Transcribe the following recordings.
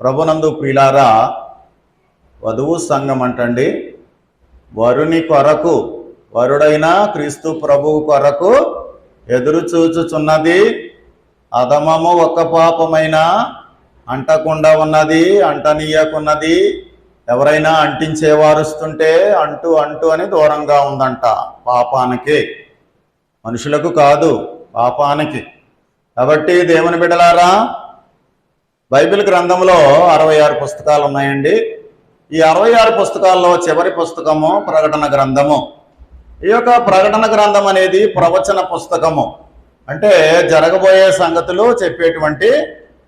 ప్రభునందు ప్రిలారా వధువు సంఘం అంటండి వరుని కొరకు వరుడైన క్రీస్తు ప్రభువు కొరకు ఎదురు చూచుచున్నది అధమము ఒక్క పాపమైన అంటకుండా ఉన్నది అంటనీయకున్నది ఎవరైనా అంటించేవారుస్తుంటే అంటూ అంటూ అని దూరంగా ఉందంట పాపానికి. మనుషులకు కాదు పాపానికి. కాబట్టి దేవుని బిడ్డలారా బైబిల్ గ్రంథంలో అరవై ఆరు పుస్తకాలు ఉన్నాయండి. ఈ అరవై ఆరు పుస్తకాల్లో చివరి పుస్తకము ప్రకటన గ్రంథము. ఈ యొక్క ప్రకటన గ్రంథం అనేది ప్రవచన పుస్తకము. అంటే జరగబోయే సంగతులు చెప్పేటువంటి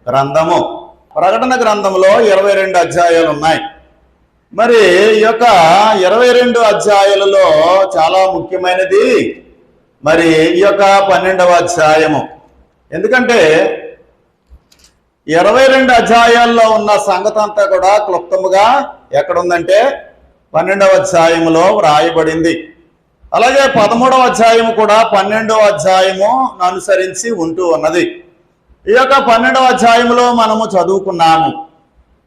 గ్రంథము. ప్రకటన గ్రంథంలో ఇరవై రెండు అధ్యాయాలు ఉన్నాయి. మరి ఈ యొక్క ఇరవై రెండు అధ్యాయాలలో చాలా ముఖ్యమైనది. మరి ఈ యొక్క పన్నెండవ అధ్యాయము. ఎందుకంటే ఇరవై రెండు అధ్యాయాల్లో ఉన్న సంగతి అంతా కూడా క్లుప్తముగా ఎక్కడుందంటే పన్నెండవ అధ్యాయములో వ్రాయబడింది. అలాగే పదమూడవ అధ్యాయము కూడా పన్నెండవ అధ్యాయము అనుసరించి ఉంటూ ఉన్నది. ఈ యొక్క పన్నెండవ అధ్యాయంలో మనము చదువుకున్నాము.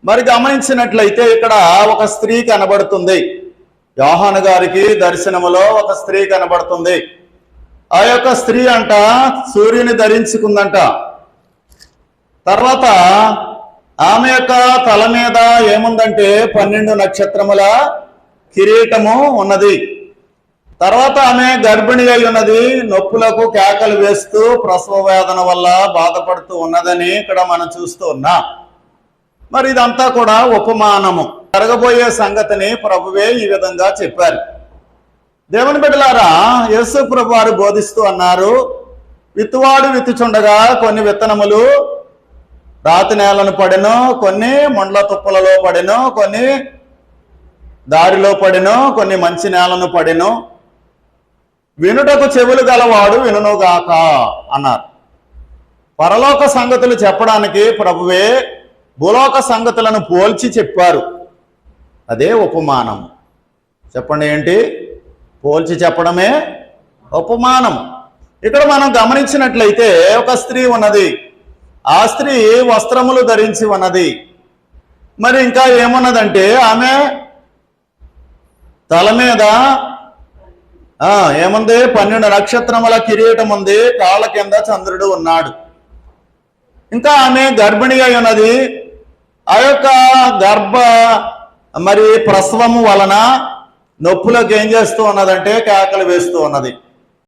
మరి గమనించినట్లయితే ఇక్కడ ఒక స్త్రీ కనబడుతుంది. యోహాను గారికి దర్శనములో ఒక స్త్రీ కనబడుతుంది. ఆ యొక్క స్త్రీ అంట సూర్యుని ధరించుకుందంట. తర్వాత ఆమె యొక్క తల మీద ఏముందంటే పన్నెండు నక్షత్రముల కిరీటము ఉన్నది. తర్వాత ఆమె గర్భిణి అయి ఉన్నది. నొప్పులకు కేకలు వేస్తూ ప్రసవ వేదన వల్ల బాధపడుతూ ఉన్నదని ఇక్కడ మనం చూస్తూ ఉన్నాం. మరి ఇదంతా కూడా ఉపమానము. జరగబోయే సంగతిని ప్రభువే ఈ విధంగా చెప్పారు. దేవుని బిడ్డలారా యేసు ప్రభు వారు బోధిస్తూ అన్నారు విత్తువాడు విత్తుచుండగా కొన్ని విత్తనములు రాతి నేలను పడెను కొన్ని మొండ్ల తుప్పలలో పడెను కొన్ని దారిలో పడెను కొన్ని మంచి నేలను పడెను. వినుటకు చెవులు గలవాడు వినుగాక అన్నారు. పరలోక సంగతులు చెప్పడానికి ప్రభువే భూలోక సంగతులను పోల్చి చెప్పారు. అదే ఉపమానం. చెప్పండి ఏంటి? పోల్చి చెప్పడమే ఉపమానం. ఇక్కడ మనం గమనించినట్లయితే ఒక స్త్రీ ఉన్నది. ఆ స్త్రీ వస్త్రములు ధరించి ఉన్నది. మరి ఇంకా ఏమున్నదంటే ఆమె తల మీద ఏముంది? పన్నెండు నక్షత్రముల కిరీటం ఉంది కాళ్ళ కింద చంద్రుడు ఉన్నాడు. ఇంకా ఆమె గర్భిణి అయి ఉన్నది. ఆ యొక్క గర్భ మరి ప్రసవము వలన నొప్పులకు ఏం చేస్తూ ఉన్నదంటే కేకలు వేస్తూ ఉన్నది.